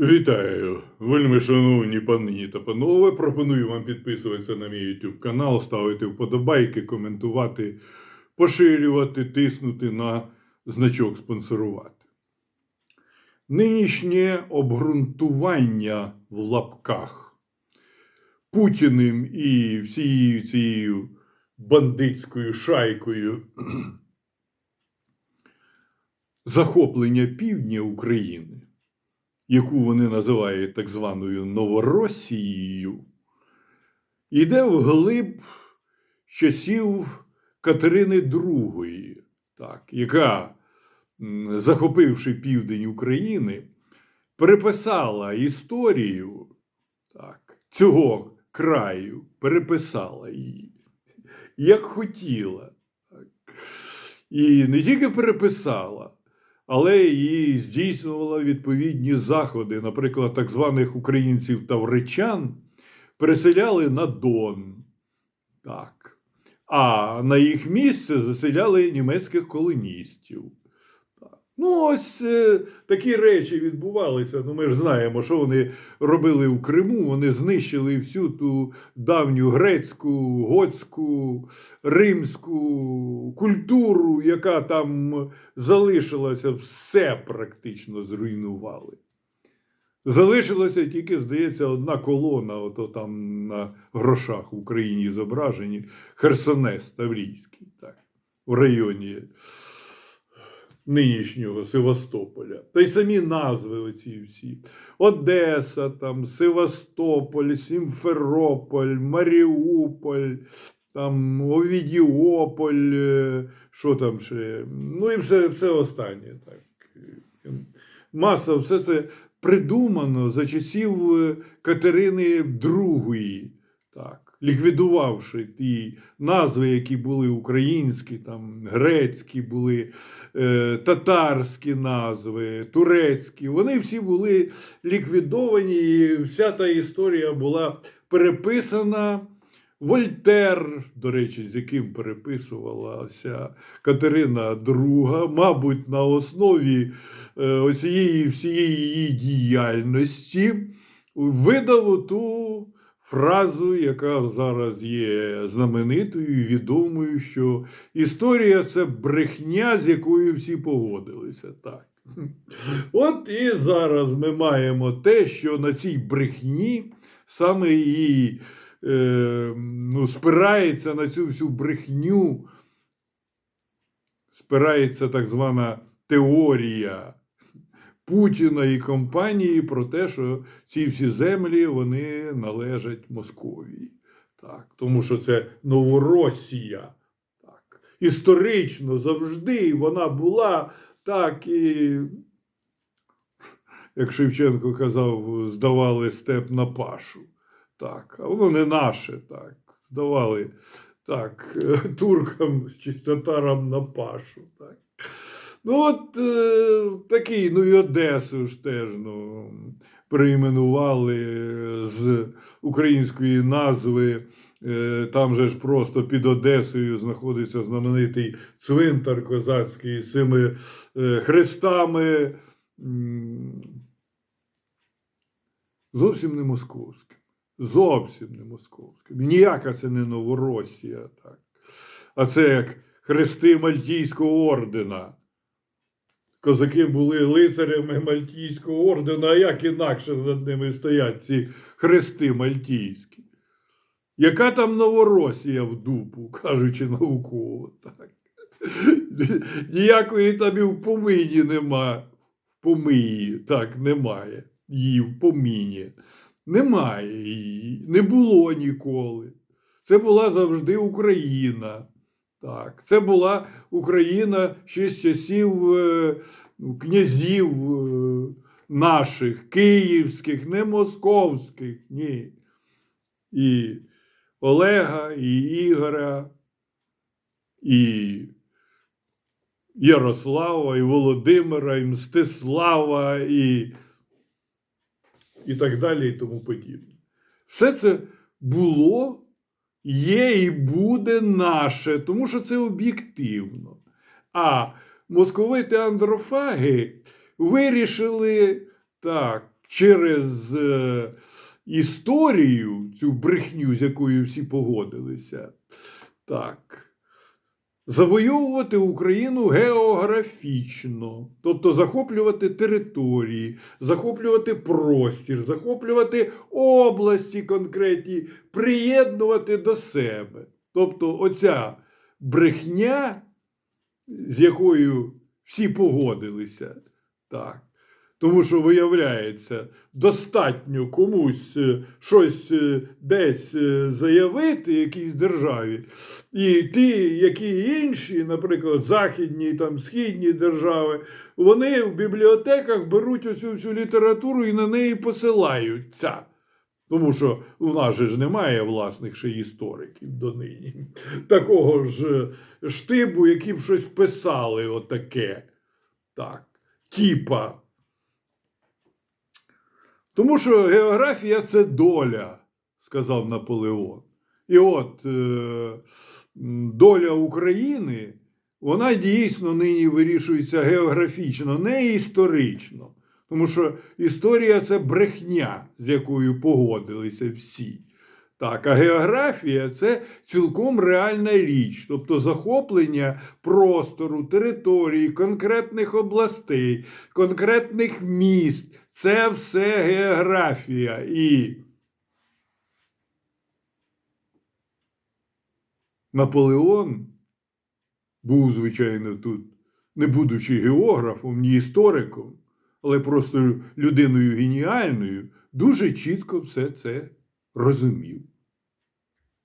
Вітаю, вельми шановні пані та панове. Пропоную вам підписуватися на мій YouTube канал, ставити вподобайки, коментувати, поширювати, тиснути на значок спонсорувати. Нинішнє обґрунтування в лапках Путіним і всією цією бандитською шайкою захоплення півдня України яку вони називають так званою Новоросією, йде вглиб часів Катерини II, так, яка, захопивши південь України, переписала історію так, цього краю, переписала її, як хотіла. І не тільки переписала, але і здійснювала відповідні заходи. Наприклад, так званих українців тавричан переселяли на Дон. Так. А на їх місце заселяли німецьких колоністів. Ну, ось е, такі речі відбувалися. Ну, ми ж знаємо, що вони робили у Криму. Вони знищили всю ту давню грецьку, готську, римську культуру, яка там залишилася, все практично зруйнували. Залишилася тільки, здається, одна колона, ото там на грошах в Україні зображені, Херсонес Таврійський, так, в районі нинішнього Севастополя. Та й самі назви оці всі. Одеса, там, Севастополь, Сімферополь, Маріуполь, там, Овідіополь, е, що там ще. Ну і все, все останнє. Так. Маса, все це придумано за часів е, Катерини II, так, ліквідувавши ті назви, які були українські, там, грецькі були, е, татарські назви, турецькі. Вони всі були ліквідовані, і вся та історія була переписана. Вольтер, до речі, з яким переписувалася Катерина II, мабуть, на основі е, оцієї всієї її діяльності видав ту фразу, яка зараз є знаменитою, і відомою, що історія це брехня, з якою всі погодилися. Так. От і зараз ми маємо те, що на цій брехні саме і е, ну, спирається на цю всю брехню, спирається так звана теорія Путіна і компанії про те, що ці всі землі вони належать Московії. Так, тому що це Новоросія. Так. Історично завжди вона була так і, як Шевченко казав, здавали степ на пашу. Так, а воно не наше, так. Здавали так, туркам чи татарам на пашу. Так. Ну, от е, такий, ну і Одесу ж теж ну, перейменували з української назви. Е, Там же ж просто під Одесою знаходиться знаменитий цвинтар козацький з цими е, хрестами. Зовсім не московським. Зовсім не московським. Ніяка це не Новоросія, так. А це як хрести Мальтійського ордена. Козаки були лицарями Мальтійського ордена, а як інакше над ними стоять ці хрести Мальтійські? Яка там Новоросія в дупу, кажучи науково, так. Ніякої там і в помині нема. В помиї, так, немає. Її в поміні. Немає її, не було ніколи. Це була завжди Україна. Так, це була Україна ще з часів е, ну, князів е, наших, київських, не московських, ні. І Олега, і Ігоря, і Ярослава, і Володимира, і Мстислава, і, і так далі, і тому подібне. Все це було є і буде наше, тому що це об'єктивно. А московити андрофаги вирішили так, через е, історію, цю брехню, з якою всі погодилися, так. Завойовувати Україну географічно, тобто захоплювати території, захоплювати простір, захоплювати області конкретні, приєднувати до себе. Тобто, оця брехня, з якою всі погодилися, так. Тому що виявляється, достатньо комусь е, щось е, десь е, заявити якійсь державі, і ті, які інші, наприклад, західні там східні держави, вони в бібліотеках беруть оцю всю літературу і на неї посилаються. Тому що у нас же ж немає власних ще істориків донині. Такого ж штибу, які б щось писали отаке. Так, типа. Тому що географія це доля, сказав Наполеон. І от е, доля України, вона дійсно нині вирішується географічно, не історично. Тому що історія це брехня, з якою погодилися всі. Так, а географія це цілком реальна річ, тобто захоплення простору, території, конкретних областей, конкретних міст. Це все географія. І Наполеон був, звичайно, тут, не будучи географом, ні істориком, але просто людиною геніальною, дуже чітко все це розумів.